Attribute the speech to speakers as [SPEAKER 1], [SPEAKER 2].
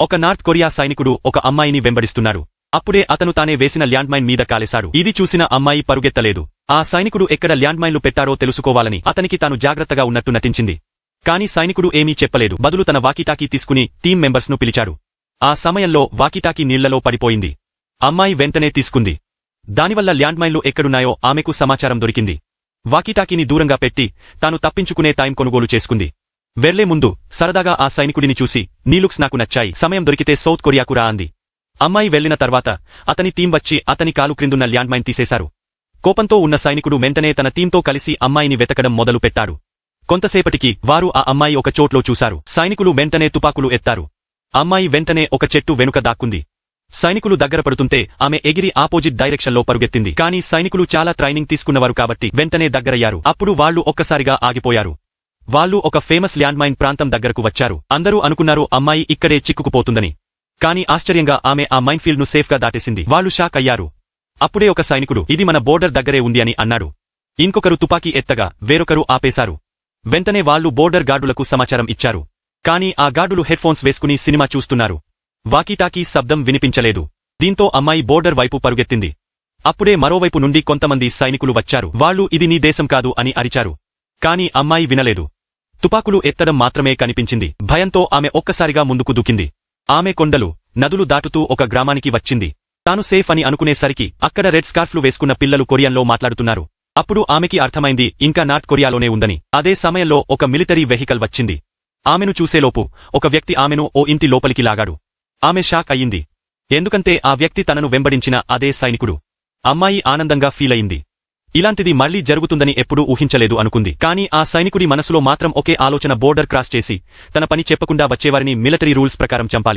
[SPEAKER 1] ఒక north Korea సైనికుడు ఒక అమ్మాయిని వెంబడిస్తున్నారు అప్పుడే అతను తానే వేసిన ల్యాండ్మైన్ మీద కాలేశాడు. ఇది చూసిన అమ్మాయి పరుగెత్తలేదు. ఆ సైనికుడు ఎక్కడ ల్యాండ్మైన్లు పెట్టారో తెలుసుకోవాలని అతనికి తాను జాగ్రత్తగా ఉన్నట్టు నటించింది. కాని సైనికుడు ఏమీ చెప్పలేదు. బదులు తన వాకిటాకీ తీసుకుని టీం మెంబర్స్ను పిలిచాడు. ఆ సమయంలో వాకిటాకీ నీళ్ళలో పడిపోయింది. అమ్మాయి వెంటనే తీసుకుంది. దానివల్ల ల్యాండ్మైన్లు ఎక్కడున్నాయో ఆమెకు సమాచారం దొరికింది. వాకిటాకీని దూరంగా పెట్టి తాను తప్పించుకునే టైం కొనుగోలు చేసుకుంది. వెళ్ళే ముందు సరదాగా ఆ సైనికుడిని చూసి నీలుక్స్ నాకు నచ్చాయి. సమయం దొరికితే సౌత్ కొరియాకు రా అంది. అమ్మాయి వెళ్ళిన తర్వాత అతని టీం వచ్చి అతని కాలు క్రిందున్న ల్యాండ్మైన్ తీసేశారు. కోపంతో ఉన్న సైనికుడు వెంటనే తన టీంతో కలిసి అమ్మాయిని వెతకడం మొదలు పెట్టాడు. కొంతసేపటికి వారు ఆ అమ్మాయి ఒక చోట్లో చూశారు. సైనికులు వెంటనే తుపాకులు ఎత్తారు. అమ్మాయి వెంటనే ఒక చెట్టు వెనుక దాక్కుంది. సైనికులు దగ్గర పడుతుంటే ఆమె ఎగిరి ఆపోజిట్ డైరెక్షన్లో పరుగెత్తింది. కానీ సైనికులు చాలా ట్రైనింగ్ తీసుకున్నవారు కాబట్టి వెంటనే దగ్గరయ్యారు. అప్పుడు వాళ్ళు ఒక్కసారిగా ఆగిపోయారు. వాళ్ళు ఒక ఫేమస్ ల్యాండ్మైన్ ప్రాంతం దగ్గరకు వచ్చారు. అందరూ అనుకున్నారు అమ్మాయి ఇక్కడే చిక్కుకుపోతుందని. కాని ఆశ్చర్యంగా ఆమె ఆ మైన్ఫీల్డ్ను సేఫ్గా దాటేసింది. వాళ్ళు షాక్ అయ్యారు. అప్పుడే ఒక సైనికుడు ఇది మన బోర్డర్ దగ్గరే ఉంది అని అన్నాడు. ఇంకొకరు తుపాకీ ఎత్తగా వేరొకరు ఆపేశారు. వెంటనే వాళ్ళు బోర్డర్ గార్డులకు సమాచారం ఇచ్చారు. కాని ఆ గార్డులు హెడ్ఫోన్స్ వేసుకుని సినిమా చూస్తున్నారు. వాకీటాకీ శబ్దం వినిపించలేదు. దీంతో అమ్మాయి బోర్డర్ వైపు పరుగెత్తింది. అప్పుడే మరోవైపు నుండి కొంతమంది సైనికులు వచ్చారు. వాళ్ళు ఇది నీ దేశం కాదు అని అరిచారు. కాని అమ్మాయి వినలేదు. తుపాకులు ఎత్తడం మాత్రమే కనిపించింది. భయంతో ఆమె ఒక్కసారిగా ముందుకు దూకింది. ఆమె కొండలు నదులు దాటుతూ ఒక గ్రామానికి వచ్చింది. తాను సేఫ్ అని అనుకునేసరికి అక్కడ రెడ్ స్కార్ఫ్లు వేసుకున్న పిల్లలు కొరియన్లో మాట్లాడుతున్నారు. అప్పుడు ఆమెకి అర్థమైంది ఇంకా నార్త్ కొరియాలోనే ఉందని. అదే సమయంలో ఒక మిలిటరీ వెహికల్ వచ్చింది. ఆమెను చూసేలోపు ఒక వ్యక్తి ఆమెను ఓ ఇంటి లోపలికి లాగాడు. ఆమె షాక్ అయ్యింది. ఎందుకంటే ఆ వ్యక్తి తనను వెంబడించిన అదే సైనికుడు. అమ్మాయి ఆనందంగా ఫీలయింది ఇలాంటిది మళ్ళీ జరుగుతుందని ఎప్పుడూ ఊహించలేదు అనుకుంది. కానీ ఆ సైనికుడి మనసులో మాత్రం ఒకే ఆలోచన బోర్డర్ క్రాస్ చేసి తన పని చెప్పకుండా వచ్చేవారిని మిలిటరీ రూల్స్ ప్రకారం చంపాలి.